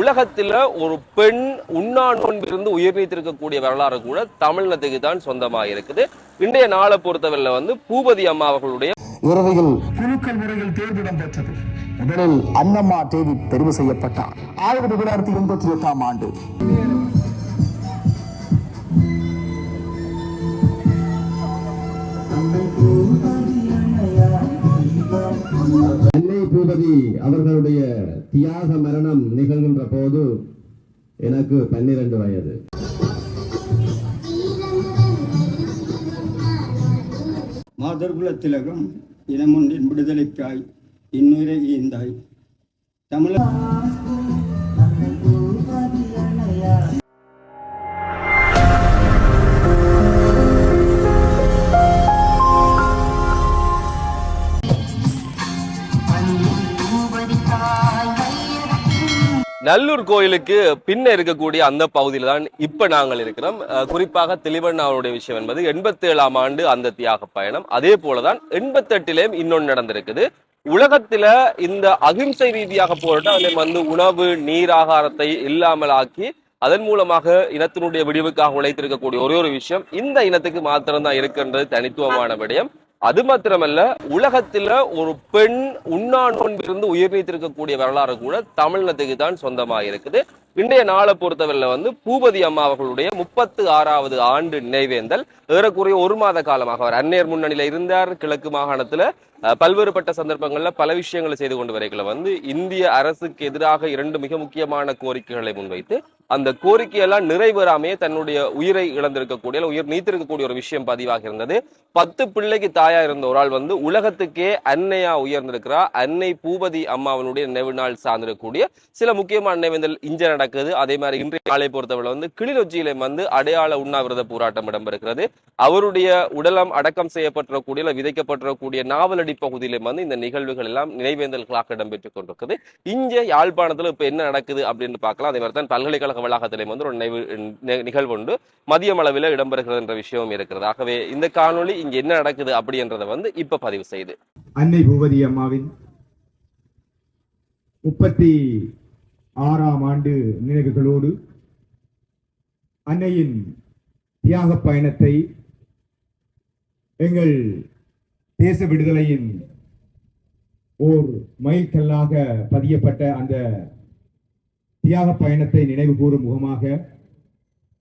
உலகத்துல ஒரு பெண் உண்ணா நோன்பிலிருந்து உயிர் நீத்திருக்கக்கூடிய வரலாறு கூட தமிழினத்துக்கு தான் சொந்தமாக இருக்குது இன்றைய நாளை பொறுத்தவரையில வந்து பூபதி அம்மா அவர்களுடைய இறுதியில் குழுக்கள் முறையில் தேர்வு இடம்பெற்றது. முதலில் அன்னம்மா தேவி தெரிவு செய்யப்பட்டார். ஆயிரத்தி தொள்ளாயிரத்தி எண்பத்தி எட்டாம் ஆண்டு. அன்னை பூபதி அவர்களுடைய தியாக மரணம் நிகழ்கின்ற போது எனக்கு பன்னிரண்டு வயது. மாதர்குல திலகம் இனமொன்றின் விடுதலைக்காய் இன்னுரை ஈந்தாய். தமிழ நல்லூர் கோயிலுக்கு பின்ன இருக்கக்கூடிய அந்த பகுதியில தான் இப்ப நாங்கள் இருக்கிறோம். குறிப்பாக தெளிவண்ணாவுடைய விஷயம் என்பது எண்பத்தி ஏழாம் ஆண்டு அந்த தியாக பயணம். அதே போலதான் எண்பத்தெட்டிலேயும் இன்னொன்று நடந்திருக்குது. உலகத்துல இந்த அகிம்சை ரீதியாக போராட்டம் அதில் வந்து உணவு நீர் ஆகாரத்தை இல்லாமல் ஆக்கி அதன் மூலமாக இனத்தினுடைய விடிவுக்காக உழைத்திருக்கக்கூடிய ஒரே ஒரு விஷயம் இந்த இனத்துக்கு மாத்திரம்தான் இருக்குன்றது தனித்துவமான விடயம். அது மாத்திரமல்ல உலகத்துல ஒரு பெண் உண்ணா நோன்பிலிருந்து உயிர் நீத்திருக்கக்கூடிய வரலாறு கூட தமிழினத்துக்கு தான் சொந்தமாக இருக்குது இன்றைய நாளை பொறுத்தவரையில் வந்து பூபதி அம்மா அவர்களுடைய முப்பத்து ஆறாவது ஆண்டு நினைவேந்தல். ஏறக்குறைய ஒரு மாத காலமாக அவர் அந்நேர் முன்னணியில் இருந்தார். கிழக்கு மாகாணத்தில் பல்வேறுபட்ட சந்தர்ப்பங்களில் பல விஷயங்களை செய்து கொண்டு வரைகளை வந்து இந்திய அரசுக்கு எதிராக இரண்டு மிக முக்கியமான கோரிக்கைகளை முன்வைத்து அந்த கோரிக்கையெல்லாம் நிறைவேறாமையே தன்னுடைய உயிரை இழந்திருக்கக்கூடிய உயிர் நீத்திருக்கக்கூடிய ஒரு விஷயம் பதிவாக இருந்தது. பத்து பிள்ளைக்கு தாயா இருந்த ஒரு ஆள் வந்து உலகத்துக்கே அன்னையா உயர்ந்திருக்கிறா அன்னை பூபதி அம்மாவனுடைய நினைவு நாள் சார்ந்திருக்கக்கூடிய சில முக்கியமான நினைவேந்தல் இஞ்ச நடக்குது. அதே மாதிரி இன்றைய நாளை பொறுத்தவரை வந்து கிளிநொச்சியில வந்து அடையாள உண்ணாவிரத போராட்டம் இடம்பெறுகிறது. அவருடைய உடலம் அடக்கம் செய்யப்பட்டிருக்கக்கூடிய இல்ல விதைக்கப்பட்டிருக்கக்கூடிய நாவலடி பகுதியில வந்து இந்த நிகழ்வுகள் எல்லாம் நினைவேந்தல்களாக இடம்பெற்றுக் கொண்டிருக்குது. இங்க யாழ்ப்பாணத்துல இப்ப என்ன நடக்குது அப்படின்னு பார்க்கலாம். அதே மாதிரி தான் பல்கலைக்கழக வளாகத்திலே வந்து ஒரு நினைவு நிகழ்வு உண்டு மதியம் அளவில் இடம்பெறுகிறது என்ற விஷயமும் இருக்கிறது. ஆகவே இந்த காணொலி இங்க என்ன நடக்குது அப்படின்றத வந்து இப்ப பதிவு செய்து. அன்னை பூபதி அம்மாவின் முப்பத்தி ஆறாம் ஆண்டு நினைவுகளோடு அன்னையின் தியாக பயணத்தை எங்கள் தேச விடுதலையின் ஓர் மைல்கல்லாக பதியப்பட்ட அந்த தியாக பயணத்தை நினைவு கூறும் முகமாக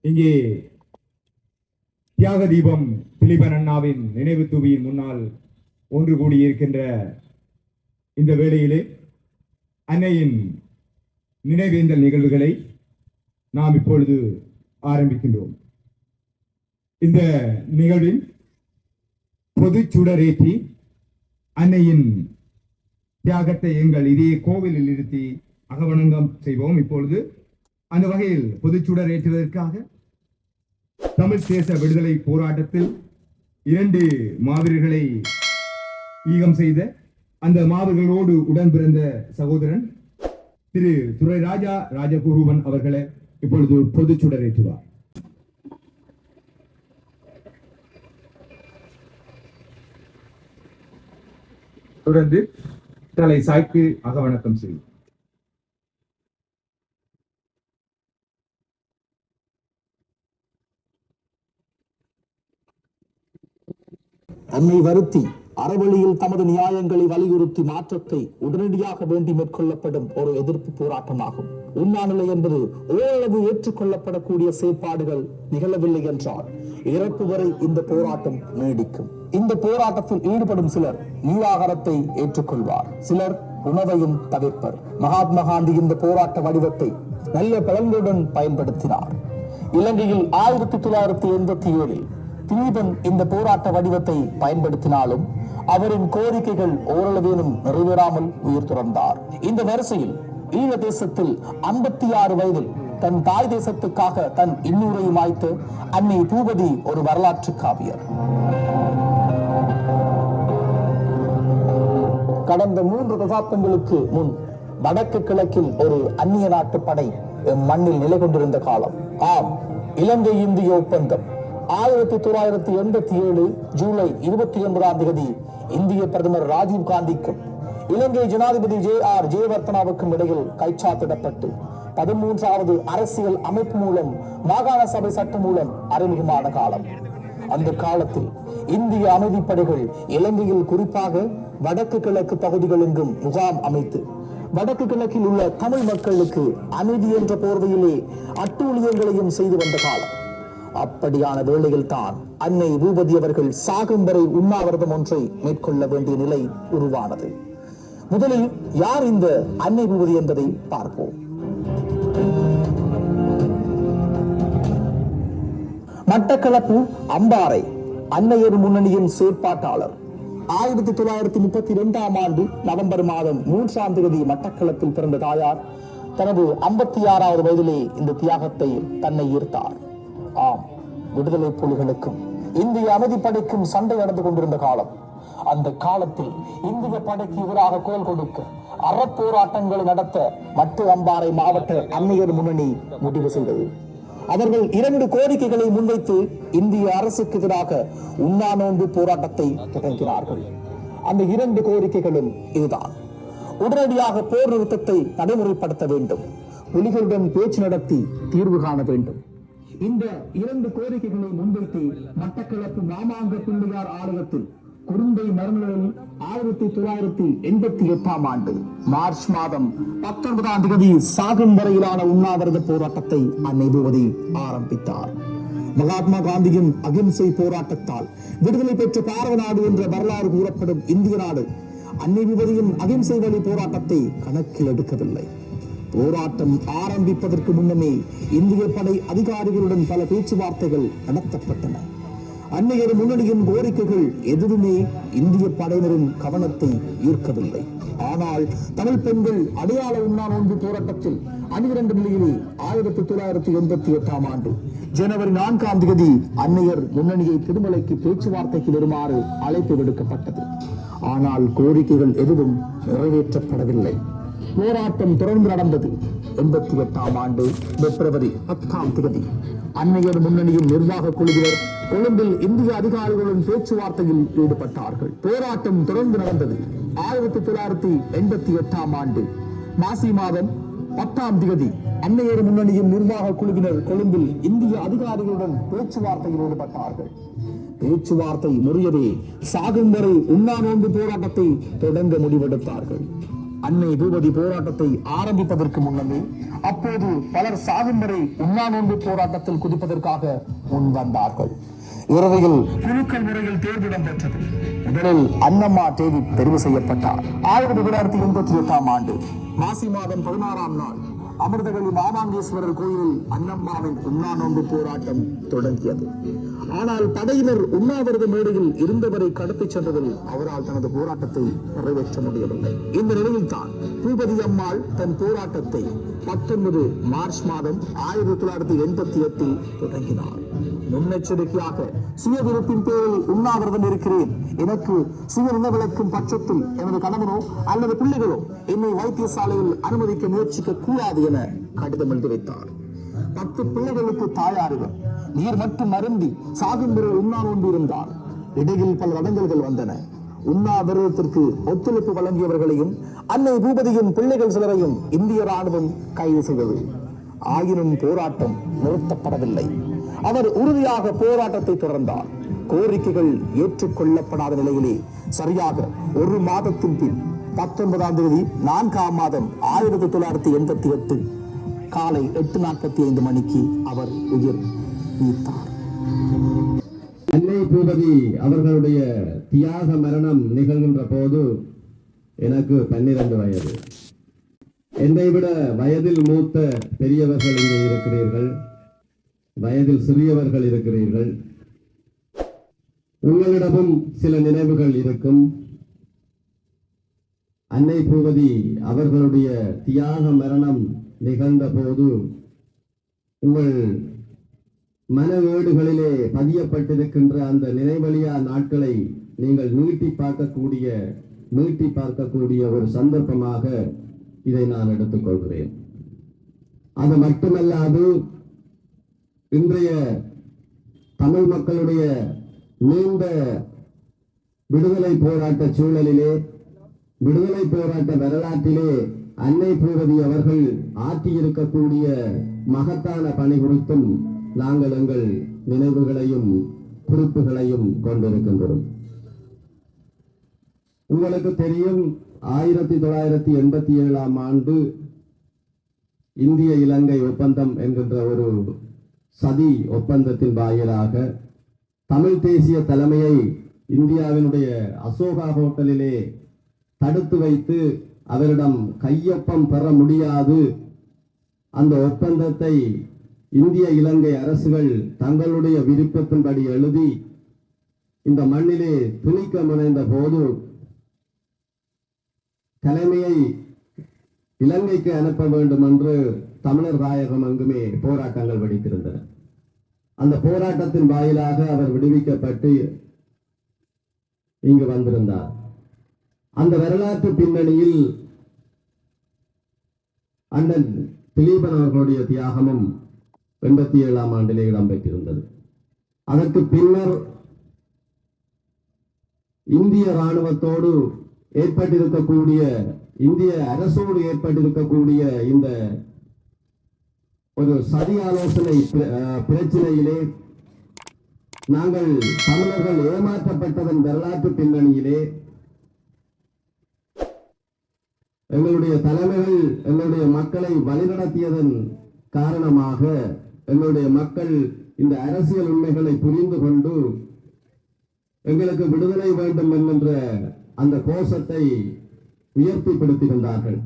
இங்கே தியாக தீபம் திலீபன் அண்ணாவின் நினைவு தூவியின் முன்னால் ஒன்று கூடியிருக்கின்ற இந்த வேளையிலே அன்னையின் நினைவேந்தல் நிகழ்வுகளை நாம் இப்பொழுது ஆரம்பிக்கின்றோம். இந்த நிகழ்வில் பொது சுடரேற்றி அன்னையின் தியாகத்தை எங்கள் இதே கோவிலில் நிறுத்தி அகவணங்கம் செய்வோம். இப்பொழுது அந்த வகையில் பொதுச்சுடர் ஏற்றுவதற்காக தமிழ் தேச விடுதலை போராட்டத்தில் இரண்டு மாவீரர்களை ஈகம் செய்த அந்த மாவீரர்களோடு உடன் பிறந்த சகோதரன் திரு துரை ராஜா ராஜகுருவன் அவர்களை இப்பொழுது பொதுச்சுடர் ஏற்றுவார் தொடர்ந்து தலை சாய்க்கு அகவணக்கம் செய்யும் அன்னை வருத்தி அறவழியில் தமது நியாயங்களை வலியுறுத்தி மாற்றத்தை உடனடியாக வேண்டி மேற்கொள்ளப்படும் ஒரு எதிர்ப்பு போராட்டமாகும். உண்ணாநிலை என்பது ஓரளவு ஏற்றுக்கொள்ளப்படக்கூடிய செயற்பாடுகள் நிகழவில்லை என்றால் இறப்பு வரை இந்த போராட்டம் நீடிக்கும். இந்த போராட்டத்தில் ஈடுபடும் சிலர் நீராகாரத்தை ஏற்றுக்கொள்வார். சிலர் உணவையும் தவிர்ப்பர். மகாத்மா காந்தி இந்த போராட்ட வடிவத்தை நல்ல பலன்களுடன் பயன்படுத்தினார். இலங்கையில் ஆயிரத்தி தொள்ளாயிரத்தி எண்பத்தி ஏழில் திலீபன் இந்த போராட்ட வடிவத்தை பயன்படுத்தினாலும் அவரின் கோரிக்கைகள் ஓரளவேனும் நிறைவேறாமல் உயிர் துறந்தார். இந்த வரிசையில் ஈழ தேசத்தில் ஐம்பத்தி ஆறு வயதில் தன் தாய் தேசத்துக்காக தன் இன்னூரையும் மாய்த்து அன்னை பூபதி ஒரு வரலாற்று காவியர். கடந்த மூன்று தசாப்தங்களுக்கு முன் வடக்கு கிழக்கில் ஒரு அந்நிய நாட்டு படை மண்ணில் நிலை கொண்டிருந்த காலம். ஆம் இலங்கை இந்திய ஒப்பந்தம். ஆயிரத்தி தொள்ளாயிரத்தி எண்பத்தி ஏழு ஜூலை இருபத்தி ஒன்பதாம் தேதி இந்திய பிரதமர் ராஜீவ் காந்திக்கும் இலங்கை ஜனாதிபதி ஜே ஆர் ஜெயவர்த்தனாவுக்கும் இடையில் கைச்சாத்திடப்பட்டு பதிமூன்றாவது அரசியல் அமைப்பு மூலம் மாகாண சபை சட்டம் மூலம் அறிமுகமான காலம். அந்த காலத்தில் இந்திய அமைதிப்படைகள் இலங்கையில் குறிப்பாக வடக்கு கிழக்கு பகுதிகளெங்கும் முகாம் அமைத்து வடக்கு கிழக்கில் உள்ள தமிழ் மக்களுக்கு அமைதி என்ற போர்வையிலே அட்டூழியங்களையும் செய்து வந்த காலம். அப்படியான வேளையில் தான் அன்னை பூபதி அவர்கள் சாகும் வரை உண்ணாவிரதம் ஒன்றை மேற்கொள்ள வேண்டிய நிலை உருவானது. முதலில் யார் இந்த அன்னை பூபதி என்பதை பார்ப்போம். மட்டக்களப்பு அம்பாறை அன்னையர் முன்னணியின் செயற்பாட்டாளர். ஆயிரத்தி தொள்ளாயிரத்தி முப்பத்தி இரண்டாம் ஆண்டு நவம்பர் மாதம் மூன்றாம் தேதி மட்டக்களப்பில் பிறந்த தாயார் தனது ஐம்பத்தி ஆறாவது வயதிலே இந்த தியாகத்தை தன்னை ஈர்த்தார். ஆம் விடுதலை புலிகளுக்கும் இந்திய அமைதிப்படைக்கும் சண்டை நடந்து கொண்டிருந்த காலம். அந்த காலத்தில் இந்திய படைக்கு எதிராக கோல் கொடுக்க அறப்போராட்டங்களை நடத்த மட்டு அம்பாறை மாவட்ட அன்னையர் முன்னணி முடிவு செய்தது. அவர்கள் இரண்டு கோரிக்கைகளை முன்வைத்து இந்திய அரசுக்கு எதிராக உண்ணாநோன்பு போராட்டத்தை தொடங்கினார்கள். அந்த இரண்டு கோரிக்கைகளும் இதுதான். உடனடியாக போர் நிறுத்தத்தை நடைமுறைப்படுத்த வேண்டும். புலிகளுடன் பேச்சு நடத்தி தீர்வு காண வேண்டும். இந்த இரண்டு கோரிக்கைகளை முன்வைத்து மட்டக்களப்பு மாமாங்க பிள்ளையார் ஆலயத்தில் குறுந்தை மறுநிலையில் ஆயிரத்தி தொள்ளாயிரத்தி எண்பத்தி எட்டாம் ஆண்டு மார்ச் மாதம் பத்தொன்பதாம் தேதி சாகும் வரையிலான உண்ணாவிரத போராட்டத்தை அந்நிபுவதி ஆரம்பித்தார். மகாத்மா காந்தியின் அகிம்சை போராட்டத்தால் விடுதலை பெற்ற பாரத நாடு என்ற வரலாறு கூறப்படும் இந்திய நாடு அன்னை விபதியின் அகிம்சை வழி போராட்டத்தை கணக்கில் எடுக்கவில்லை. போராட்டம் ஆரம்பிப்பதற்கு முன்னமே இந்திய படை அதிகாரிகளுடன் பல பேச்சுவார்த்தைகள் நடத்தப்பட்டன. அன்னையர் முன்னணியின் கோரிக்கைகள் எதுவுமே இந்திய படையினரின் கவனத்தை ஈர்க்கவில்லை. ஆனால் தமிழ் பெண்கள் அடையாள உண்ணா நோன்பு போராட்டத்தில் அணிதிரண்டு நிலையிலே ஆயிரத்தி தொள்ளாயிரத்தி எண்பத்தி எட்டாம் ஆண்டு ஜனவரி நான்காம் தேதி அன்னையர் முன்னணியை திருமலைக்கு பேச்சுவார்த்தைக்கு வருமாறு அழைப்பு விடுக்கப்பட்டது. ஆனால் கோரிக்கைகள் எதுவும் நிறைவேற்றப்படவில்லை. போராட்டம் தொடர்ந்து நடந்தது. எண்பத்தி எட்டாம் ஆண்டு பிப்ரவரி பத்தாம் தேதி. அன்னையர் முன்னணியின் நிர்வாக குழுவினர் கொழும்பில் இந்திய அதிகாரிகளுடன் பேச்சுவார்த்தையில் ஈடுபட்டார்கள். போராட்டம் தொடர்ந்து நடந்தது. ஆயிரத்தி தொள்ளாயிரத்தி எண்பத்தி எட்டாம் ஆண்டு மாசி மாதம் பத்தாம் தேதி அன்னையர் முன்னணியின் நிர்வாக குழுவினர் கொழும்பில் இந்திய அதிகாரிகளுடன் பேச்சுவார்த்தையில் ஈடுபட்டார்கள். பேச்சுவார்த்தை முறியவே சாகும் வரை உண்ணா நோன்பு போராட்டத்தை தொடங்க முடிவெடுத்தார்கள். அன்னை பூபதி போராட்டத்தை ஆரம்பிப்பதற்கு முன்னமே அப்போது பலர் சாகும் வரை உண்ணா நோன்பு போராட்டத்தில் குதிப்பதற்காக முன் வந்தார்கள். இறுதியில் குழுக்கள் முறையில் தேர்வு இடம்பெற்றது. முதலில் அன்னம்மா தேவி தெரிவு செய்யப்பட்டார். ஆயிரத்தி தொள்ளாயிரத்தி எண்பத்தி எட்டாம் ஆண்டு மாசி மாதம் பதினாறாம் நாள் அமிர்தகளி மாமாங்கேஸ்வரர் கோயிலில் அன்னம்மாவின் உண்ணா நோன்பு போராட்டம் தொடங்கியது. ஆனால் படையினர் உண்ணாவிரத மேடையில் இருந்தவரை கடத்திச் சென்றதில் அவரால் தனது போராட்டத்தை நிறைவேற்ற முடியவில்லை. இந்த நிலையில்தான் பூபதி அம்மாள் தன் போராட்டத்தை பத்தொன்பது மார்ச் மாதம் ஆயிரத்தி தொள்ளாயிரத்தி எண்பத்தி எட்டில் தொடங்கினார் முன்னெச்சரிக்கையாக சுய விருப்பின் பேரில் உண்ணாவிரதம் இருக்கிறேன். எனக்கு சுய விளக்கும் பட்சத்தில் எனது கணவனோ அல்லது பிள்ளைகளோ என்னை வைத்தியசாலையில் அனுமதிக்க முயற்சிக்க கூடாது என கடிதம் எழுதி வைத்தார். பத்து பிள்ளைகளுக்கு தாயார்கள் நீர் மட்டும் அருந்தி சாகும் பிறகு உண்ணா நோன்பு இருந்தார். இடையில் பல வதங்கல்கள் வந்தன. உண்ணாவிரதத்திற்கு ஒத்துழைப்பு வழங்கியவர்களையும் அன்னை பூபதியின் பிள்ளைகள் சிலரையும் இந்திய ராணுவம் கைது செய்தது. ஆயினும் போராட்டம் நிறுத்தப்படவில்லை. அவர் உறுதியாக போராட்டத்தை தொடர்ந்தார். கோரிக்கைகள் ஏற்றுக்கொள்ளப்படாத நிலையிலே சரியாக ஒரு மாதத்தின் பின் பத்தொன்பதாம் தேதி நான்காம் மாதம் ஆயிரத்தி தொள்ளாயிரத்தி எண்பத்தி எட்டு காலை எட்டு நாற்பத்தி ஐந்து மணிக்கு அவர் உயிர் நீத்தார். பூபதி அவர்களுடைய தியாக மரணம் நிகழ்கின்ற போது எனக்கு பன்னிரண்டு வயது. என்னை விட வயதில் மூத்த பெரியவர்கள் இங்கே இருக்கிறீர்கள். வயதில் சிறியவர்கள் இருக்கிறீர்கள். உங்களிடமும் சில நினைவுகள் இருக்கும். அன்னை பூபதி அவர்களுடைய தியாக மரணம் நிகழ்ந்த போது உங்கள் மனவேடுகளிலே பதியப்பட்டிருக்கின்ற அந்த நினைவழியா நாட்களை நீங்கள் நீட்டி பார்க்கக்கூடிய நீட்டி பார்க்கக்கூடிய ஒரு சந்தர்ப்பமாக இதை நான் எடுத்துக்கொள்கிறேன். அது மட்டுமல்லாது இன்றைய தமிழ் மக்களுடைய நீண்ட விடுதலை போராட்ட சூழலிலே விடுதலை போராட்ட வரலாற்றிலே அன்னை பூரதி அவர்கள் ஆற்றியிருக்கக்கூடிய மகத்தான பணி குறித்தும் நாங்கள் எங்கள் நினைவுகளையும் குறிப்புகளையும் கொண்டிருக்கின்றோம். உங்களுக்கு தெரியும் ஆயிரத்தி தொள்ளாயிரத்தி எண்பத்தி ஏழாம் ஆண்டு இந்திய இலங்கை ஒப்பந்தம் என்கின்ற ஒரு சதி ஒப்பந்தத்தின் வாயிலாக தமிழ் தேசிய தலைமையை இந்தியாவினுடைய அசோகா ஹோட்டலிலே தடுத்து வைத்து அவரிடம் கையொப்பம் பெற முடியாது. அந்த ஒப்பந்தத்தை இந்திய இலங்கை அரசுகள் தங்களுடைய விருப்பத்தின்படி எழுதி இந்த மண்ணிலே திணிக்க முனைந்த போது தலைமையை இலங்கைக்கு அனுப்ப வேண்டும் என்று தமிழர் தாயகம் அங்குமே போராட்டங்கள் வெடித்திருந்தன. அந்த போராட்டத்தின் வாயிலாக அவர் விடுவிக்கப்பட்டு இங்கு வந்திருந்தார். அந்த வரலாற்று பின்னணியில் அண்ணன் திலீபன் அவர்களுடைய தியாகமும் எண்பத்தி ஏழாம் ஆண்டிலே இடம்பெற்றிருந்தது. அதற்கு பின்னர் இந்திய ராணுவத்தோடு ஏற்பட்டிருக்கக்கூடிய இந்திய அரசோடு ஏற்பட்டிருக்கக்கூடிய இந்த ஒரு சதி ஆலோசனை பிரச்சனையிலே நாங்கள் தமிழர்கள் ஏமாற்றப்பட்டதன் வரலாற்று பின்னணியிலே எங்களுடைய தலைமைகள் எங்களுடைய மக்களை வழிநடத்தியதன் காரணமாக எங்களுடைய மக்கள் இந்த அரசியல் உண்மைகளை புரிந்து கொண்டு எங்களுக்கு விடுதலை வேண்டும் என்கின்ற அந்த கோஷத்தை உயர்த்திப்படுத்துகின்றார்கள்.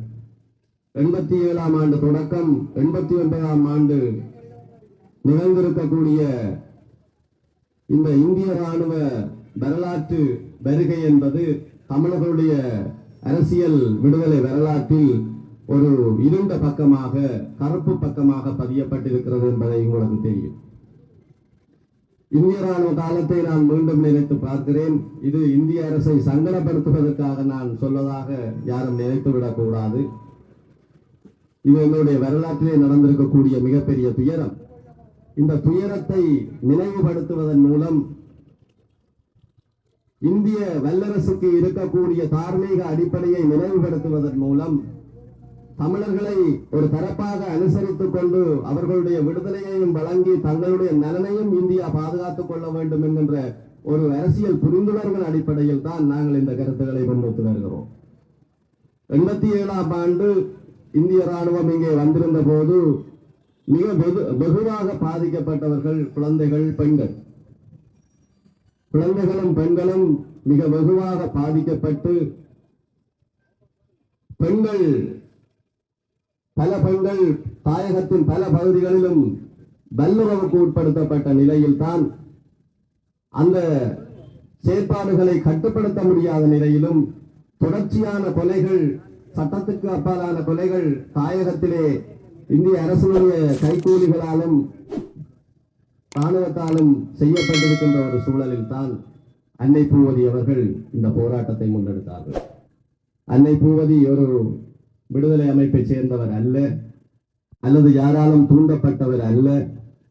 எண்பத்தி ஏழாம் ஆண்டு தொடக்கம் எண்பத்தி ஒன்பதாம் ஆண்டு நிகழ்ந்திருக்கக்கூடிய இந்த இந்திய ராணுவ வரலாற்று வருகை என்பது தமிழர்களுடைய அரசியல் விடுதலை வரலாற்றில் ஒரு இருண்ட பக்கமாக கருப்பு பக்கமாக பதியப்பட்டிருக்கிறது என்பதை உங்களுக்கு தெரியும். இந்திய ராணுவ காலத்தை நான் மீண்டும் நினைத்து பார்க்கிறேன். இது இந்திய அரசை சங்கடப்படுத்துவதற்காக நான் சொல்வதாக யாரும் நினைத்துவிடக் கூடாது. இது எங்களுடைய வரலாற்றிலே நடந்திருக்கக்கூடிய மிகப்பெரிய துயரம். இந்த துயரத்தை நினைவுபடுத்துவதன் மூலம் இந்திய வல்லரசுக்கு இருக்கக்கூடிய தார்மீக அடிப்படையை நினைவுபடுத்துவதன் மூலம் தமிழர்களை ஒரு தரப்பாக அனுசரித்துக் கொண்டு அவர்களுடைய விடுதலையையும் வழங்கி தங்களுடைய நலனையும் இந்தியா பாதுகாத்துக் கொள்ள வேண்டும் என்கின்ற ஒரு அரசியல் புரிந்துணர்வின் அடிப்படையில் தான் நாங்கள் இந்த கருத்துக்களை முன்வைத்து வருகிறோம். எண்பத்தி ஏழாம் ஆண்டு இந்திய ராணுவம் இங்கே வந்திருந்த போது மிக வெகு- வெகுவாக பாதிக்கப்பட்டவர்கள் குழந்தைகள் பெண்கள். குழந்தைகளும் பெண்களும் மிக வெகுவாக பாதிக்கப்பட்டு பெண்கள் பல பெண்கள் தாயகத்தின் பல பகுதிகளிலும் வல்லுறவுக்கு உட்படுத்தப்பட்ட நிலையில்தான் அந்த செயற்பாடுகளை கட்டுப்படுத்த முடியாத நிலையிலும் தொடர்ச்சியான கொலைகள் சட்டத்துக்கு அப்பாலான கொலைகள் தாயகத்திலே இந்திய அரசுடைய கைக்கூலிகளாலும் ராணுவத்தாலும் செய்யப்பட்டிருக்கின்ற ஒரு சூழலில் தான் அன்னை பூவதி அவர்கள் இந்த போராட்டத்தை முன்னெடுத்தார்கள். அன்னை பூவதி ஒரு விடுதலை அமைப்பை சேர்ந்தவர் அல்ல அல்லது யாராலும் தூண்டப்பட்டவர் அல்ல.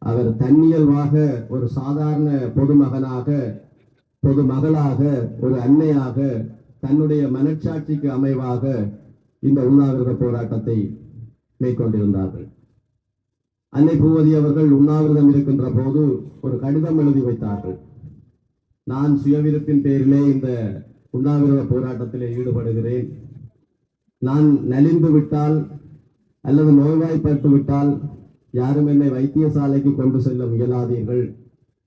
அவர் தன்னியல்வாக ஒரு சாதாரண பொதுமகனாக பொதுமகளாக ஒரு அன்னையாக தன்னுடைய மனச்சாட்சிக்கு அமைவாக இந்த உண்ணாவிரத போராட்டத்தை மேற்கொண்டிருந்தார்கள். அன்னை பூவதி அவர்கள் உண்ணாவிரதம் இருக்கின்ற போது ஒரு கடிதம் எழுதி வைத்தார்கள். நான் சுயவிருப்பின் பேரிலே இந்த உண்ணாவிரத போராட்டத்திலே ஈடுபடுகிறேன். நான் நலிந்து விட்டால் அல்லது நோய்வாய்ப்பட்டு விட்டால் யாரும் என்னை வைத்தியசாலைக்கு கொண்டு செல்ல முயலாதீர்கள்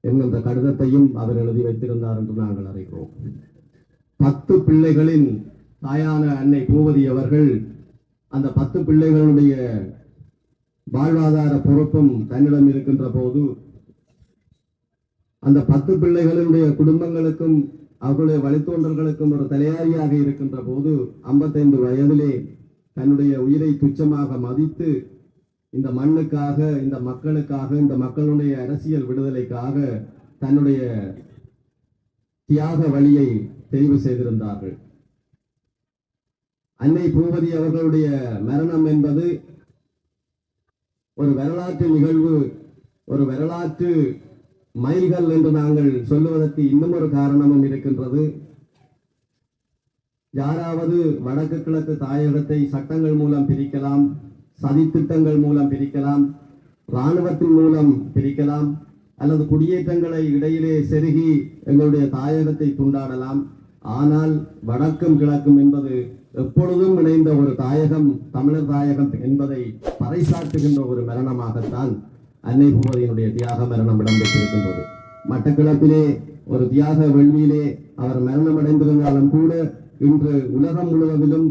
என்கின்ற கடிதத்தையும் அவர் எழுதி வைத்திருந்தார் என்று நாங்கள் அறிகிறோம். பத்து பிள்ளைகளின் தாயான அன்னை பூவதி அவர்கள் அந்த பத்து பிள்ளைகளுடைய வாழ்வாதார பொறுப்பும் தன்னிடம் இருக்கின்ற போது அந்த பத்து பிள்ளைகளுடைய குடும்பங்களுக்கும் அவர்களுடைய வழித்தோன்றல்களுக்கும் ஒரு தலையாரியாக இருக்கின்ற போது ஐம்பத்தைந்து வயதிலே தன்னுடைய உயிரை துச்சமாக மதித்து இந்த மண்ணுக்காக இந்த மக்களுக்காக இந்த மக்களுடைய அரசியல் விடுதலைக்காக தன்னுடைய தியாக வழியை தெரிவு செய்திருந்தார்கள். அன்னை பூவதி அவர்களுடைய மரணம் என்பது ஒரு வரலாற்று நிகழ்வு ஒரு வரலாற்று மைல்கள் என்று நாங்கள் சொல்லுவதற்கு இன்னும் ஒரு காரணமும் இருக்கின்றது. யாராவது வடக்கு கிழக்கு தாயகத்தை சட்டங்கள் மூலம் பிரிக்கலாம் சதித்திட்டங்கள் மூலம் பிரிக்கலாம் இராணுவத்தின் மூலம் பிரிக்கலாம் அல்லது குடியேற்றங்களை இடையிலே செருகி எங்களுடைய தாயகத்தை துண்டாடலாம். ஆனால் வடக்கும் கிழக்கும் என்பது எப்பொழுதும் இணைந்த ஒரு தாயகம் தமிழர் தாயகம் என்பதை பறைசாட்டுகின்ற ஒரு மரணமாகத்தான் அன்னை பூவதியினுடைய தியாக மரணம் இடம்பெற்றிருக்கின்றது. மட்டக்களப்பிலே ஒரு தியாக வெள்ளியிலே அவர் மரணம் அடைந்திருந்தாலும் கூட இன்று உலகம் முழுவதிலும்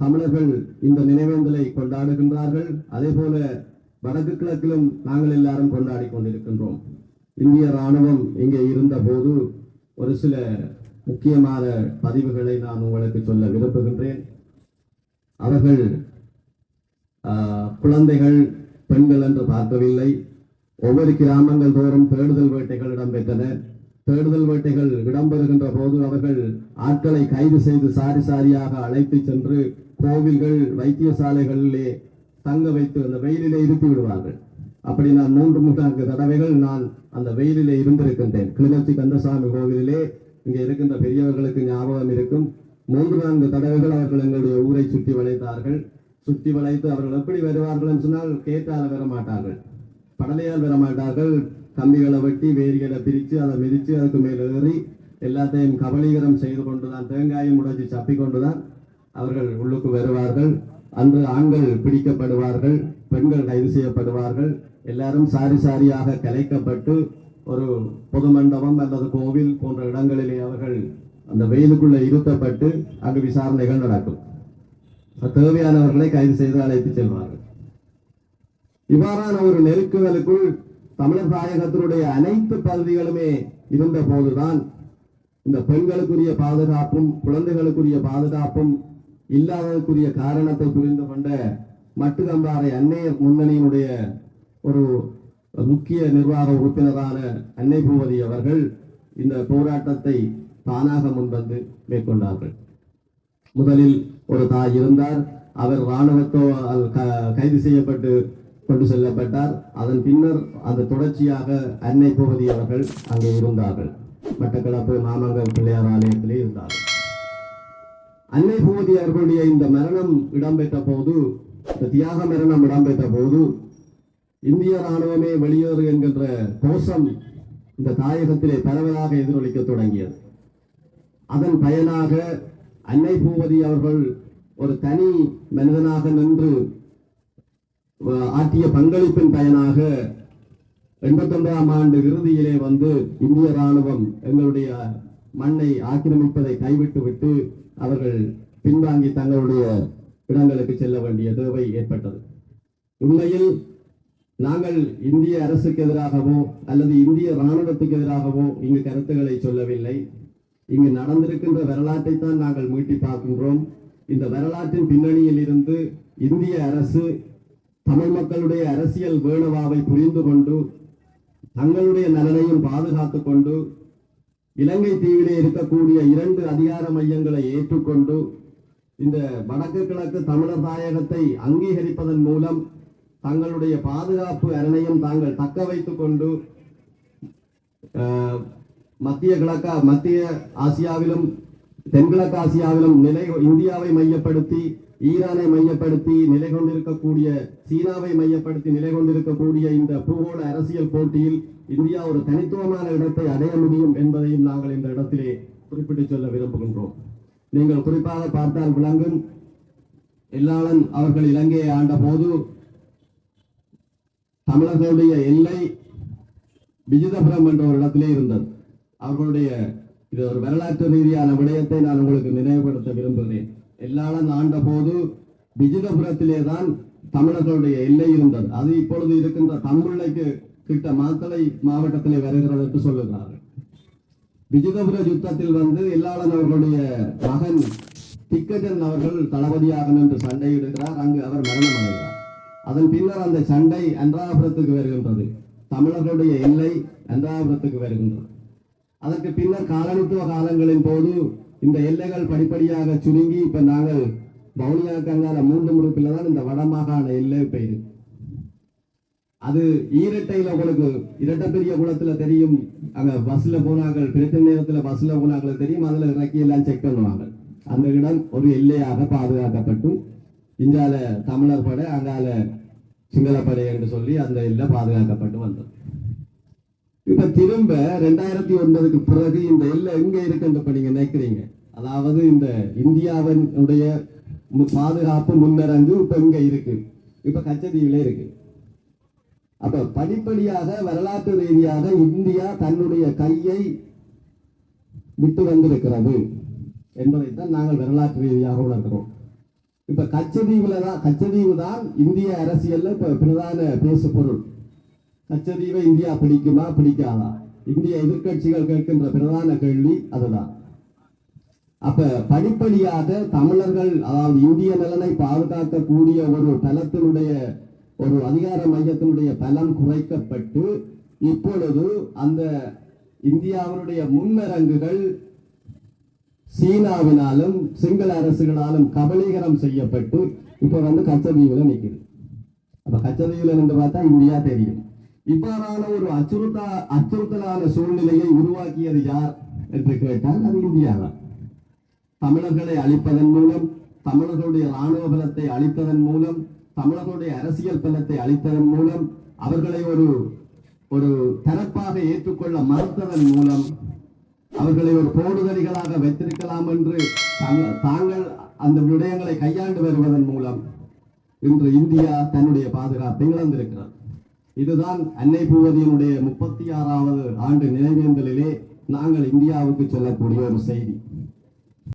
தமிழர்கள் இந்த நினைவேந்தலை கொண்டாடுகின்றார்கள். அதே போல வடக்கு கிழக்கிலும் நாங்கள் எல்லாரும் கொண்டாடி கொண்டிருக்கின்றோம். இந்திய ராணுவம் இங்கே இருந்த போது ஒரு சில முக்கியமான பதிவுகளை நான் உங்களுக்கு சொல்ல விரும்புகின்றேன். அவர்கள் குழந்தைகள் பெண்கள் என்று பார்க்கவில்லை. ஒவ்வொரு கிராமங்கள் தோறும் தேடுதல் வேட்டைகள் இடம்பெற்றன. தேடுதல் வேட்டைகள் இடம்பெறுகின்ற போது அவர்கள் ஆட்களை கைது செய்து சாரி சாரியாக அழைத்து சென்று கோவில்கள் வைத்தியசாலைகளிலே தங்க வைத்து அந்த வெயிலிலே இருத்தி விடுவார்கள். அப்படி நான் மூன்று நான்கு தடவைகள் நான் அந்த வெயிலிலே இருந்திருக்கின்றேன். கிளிநொச்சி கந்தசாமி கோவிலிலே இங்கே இருக்கின்ற பெரியவர்களுக்கு ஞாபகம் இருக்கும். மூன்று நான்கு தடவைகள் அவர்கள் எங்களுடைய ஊரை சுற்றி வளைத்தார்கள். சுற்றி வளைத்து அவர்கள் எப்படி வருவார்கள் சொன்னால் கேட்டால் வர மாட்டார்கள் படலையால் வர மாட்டார்கள் கம்பிகளை வெட்டி வேரிகளை பிரித்து அதை மிதித்து அதுக்கு மேல் ஏறி எல்லாத்தையும் கபலீகரம் செய்து கொண்டுதான் தேங்காயும் உடைச்சி சப்பி கொண்டுதான் அவர்கள் உள்ளுக்கு வருவார்கள். அன்று ஆண்கள் பிடிக்கப்படுவார்கள் பெண்கள் கைது செய்யப்படுவார்கள். எல்லாரும் சாரி சாரியாக கலைக்கப்பட்டு ஒரு பொது மண்டபம் அல்லது கோவில் போன்ற இடங்களிலே அவர்கள் அந்த வெயிலுக்குள்ள இருத்தப்பட்டு அங்கு விசாரணைகள் நடக்கும். தேவையானவர்களை கைது செய்து அழைத்து செல்வார்கள். இவ்வாறான ஒரு நெருக்குதலுக்குள் தமிழர் தாயகத்தினுடைய அனைத்து பகுதிகளுமே இருந்த போதுதான் இந்த பெண்களுக்குரிய பாதுகாப்பும் குழந்தைகளுக்குரிய பாதுகாப்பும் இல்லாததற்குரிய காரணத்தை புரிந்து கொண்ட மட்டுகம்பாறை அன்னையர் முன்னணியினுடைய ஒரு முக்கிய நிர்வாக உறுப்பினரான அன்னை பூவதி அவர்கள் இந்த போராட்டத்தை தானாக முன்வந்து மேற்கொண்டார்கள். முதலில் ஒரு தாய் இருந்தார். அவர் இராணுவத்தோ க- கைது செய்யப்பட்டு கொண்டு செல்லப்பட்டார். அதன் பின்னர் அந்த தொடர்ச்சியாக அன்னை பூவதி அவர்கள் அங்கே இருந்தார்கள். மட்டக்களப்பு மாமங்கல் பிள்ளையார் ஆலயத்திலே இருந்தார்கள். அன்னை பூவதி அவர்களுடைய இந்த மரணம் இடம்பெற்ற போது இந்த தியாக மரணம் இடம்பெற்ற போது இந்திய ராணுவமே வெளியேறு என்கின்ற கோஷம் இந்த தாயகத்திலே பரவலாக எதிரொலிக்க தொடங்கியது. அதன் பயனாக அன்னை பூவதி அவர்கள் ஒரு தனி மனிதனாக நின்று ஆற்றிய பங்களிப்பின் பயனாக எண்பத்தொன்பதாம் ஆண்டு இறுதியிலே வந்து இந்திய ராணுவம் எங்களுடைய மண்ணை ஆக்கிரமிப்பதை கைவிட்டு விட்டு அவர்கள் பின்வாங்கி தங்களுடைய இடங்களுக்கு செல்ல வேண்டிய தேவை ஏற்பட்டது. உண்மையில் நாங்கள் இந்திய அரசுக்கு எதிராகவோ அல்லது இந்திய ராணுவத்துக்கு எதிராகவோ இங்கு கருத்துக்களை சொல்லவில்லை. இங்கு நடந்திருக்கின்ற வரலாற்றை தான் நாங்கள் மீட்டி பார்க்கின்றோம். இந்த வரலாற்றின் பின்னணியில் இருந்து இந்திய அரசு தமிழ் மக்களுடைய அரசியல் வேணவாவை புரிந்து கொண்டு தங்களுடைய நலனையும் பாதுகாத்து கொண்டு இலங்கை தீவிலே இருக்கக்கூடிய இரண்டு அதிகார மையங்களை ஏற்றுக்கொண்டு இந்த வடக்கு கிழக்கு தமிழர் தாயகத்தை அங்கீகரிப்பதன் மூலம் தங்களுடைய பாதுகாப்பு அரணையும் தாங்கள் தக்க வைத்துக் கொண்டு மத்திய கிழக்கா மத்திய ஆசியாவிலும் தென்கிழக்கு ஆசியாவிலும் நிலை இந்தியாவை மையப்படுத்தி ஈரானை மையப்படுத்தி நிலை கொண்டிருக்கக்கூடிய சீனாவை மையப்படுத்தி நிலை கொண்டிருக்கக்கூடிய இந்த பூகோள அரசியல் போட்டியில் இந்தியா ஒரு தனித்துவமான இடத்தை அடைய முடியும் என்பதையும் நாங்கள் இந்த இடத்திலே குறிப்பிட்டு சொல்ல விரும்புகின்றோம். நீங்கள் குறிப்பாக பார்த்தால் விளங்கும் எல்லாளன் அவர்கள் இலங்கையை ஆண்ட போது தமிழர்களுடைய எல்லை விஜிதபுரம் என்ற ஒரு இடத்திலே இருந்தது. அவர்களுடைய இது ஒரு வரலாற்று ரீதியான விடயத்தை நான் உங்களுக்கு நினைவுபடுத்த விரும்புகிறேன். எல்லாரும் ஆண்ட போது விஜிதபுரத்திலே தான் தமிழர்களுடைய எல்லை இருந்தது. அது இப்பொழுது இருக்கின்ற தம்புள்ளைக்கு கிட்ட மாத்தளை மாவட்டத்திலே வருகிறது என்று சொல்லுகிறார்கள். விஜிதபுர யுத்தத்தில் வந்து எல்லாளன் அவர்களுடைய மகன் திக்கஜன் அவர்கள் தளபதியாக நின்று சண்டையிடுகிறார். அங்கு அவர் மரணமடைகிறார். அதன் பின்னர் அந்த சண்டை அன்றாபுரத்துக்கு வருகின்றது. தமிழர்களுடைய எல்லை அன்றாபுரத்துக்கு வருகின்றது. அதற்கு பின்னர் காலனித்துவ காலங்களின் போது இந்த எல்லைகள் படிப்படியாக சுருங்கி இப்ப நாங்கள் வவுனியா கங்கால மூன்று முறுப்பில் தான் இந்த வடமாகாண எல்லை இப்ப இருக்கு அது ஈரட்டையில உங்களுக்கு இரட்டப்பெரிய குளத்துல தெரியும். அங்க பஸ்ல போனார்கள் பிரித்த நேரத்துல பஸ்ல போனார்கள் தெரியும்? அதுல இறக்கி எல்லாம் செக் பண்ணுவாங்க. அந்த இடம் ஒரு எல்லையாக பாதுகாக்கப்பட்டு இந்தியால தமிழர் படை அங்கால சிங்கள படை என்று சொல்லி அந்த எல்லை பாதுகாக்கப்பட்டு வந்தது. இப்ப திரும்ப ரெண்டாயிரத்தி ஒன்பதுக்கு பிறகு இந்த எல்லை எங்க இருக்குன்னு இப்ப நீங்க நினைக்கிறீங்க? அதாவது இந்த இந்தியாவினுடைய மு- பாதுகாப்பு முன்னரங்கு இப்ப இங்க இருக்கு. இப்ப கச்சதீவில இருக்கு. அப்ப படிப்படியாக வரலாற்று ரீதியாக இந்தியா தன்னுடைய கையை விட்டு வந்திருக்கிறது என்பதைத்தான் நாங்கள் வரலாற்று ரீதியாக உணர்கிறோம். இப்ப கச்சதீவுல தான் கச்சதீவு தான் இந்திய அரசியல்ல இப்ப பிரதான பேசு பொருள் கச்சதீவை இந்தியா பிடிக்குமா பிடிக்காதா? இந்திய எதிர்க்கட்சிகள் கேட்கின்ற பிரதான கேள்வி அதுதான். அப்ப படிப்படியாக தமிழர்கள் அதாவது இந்திய நலனை பாதுகாக்கக்கூடிய ஒரு பலத்தினுடைய ஒரு அதிகார மையத்தினுடைய பலம் குறைக்கப்பட்டு இப்பொழுது அந்த இந்தியாவினுடைய முன்னரங்குகள் சீனாவினாலும் சிங்கள அரசுகளாலும் கபலீகரம் செய்யப்பட்டு இப்போ வந்து கச்சதீவில் நிக்குது. அப்போ கச்சதீவில் இருந்து பார்த்தா இந்தியா தெரியும். இவ்வாறான ஒரு அச்சுறுத்தா அச்சுறுத்தலான சூழ்நிலையை உருவாக்கியது யார் என்று கேட்டால் அது இந்தியா தான். தமிழர்களை அழிப்பதன் மூலம் தமிழர்களுடைய ராணுவ பலத்தை அழித்ததன் மூலம் தமிழர்களுடைய அரசியல் பலத்தை அழித்ததன் மூலம் அவர்களை ஒரு ஒரு தரப்பாக ஏற்றுக்கொள்ள மறுத்ததன் மூலம் அவர்களை ஒரு போடுதலிகளாக வைத்திருக்கலாம் என்று தாங்கள் அந்த விடயங்களை கையாண்டு வருவதன் மூலம் இன்று இந்தியா தன்னுடைய பாதுகாப்பை இழந்திருக்கிறது. இதுதான் அன்னை பூவதியினுடைய முப்பத்தி ஆறாவது ஆண்டு நினைவேந்தலிலே நாங்கள் இந்தியாவுக்கு சொல்லக்கூடிய ஒரு செய்தி.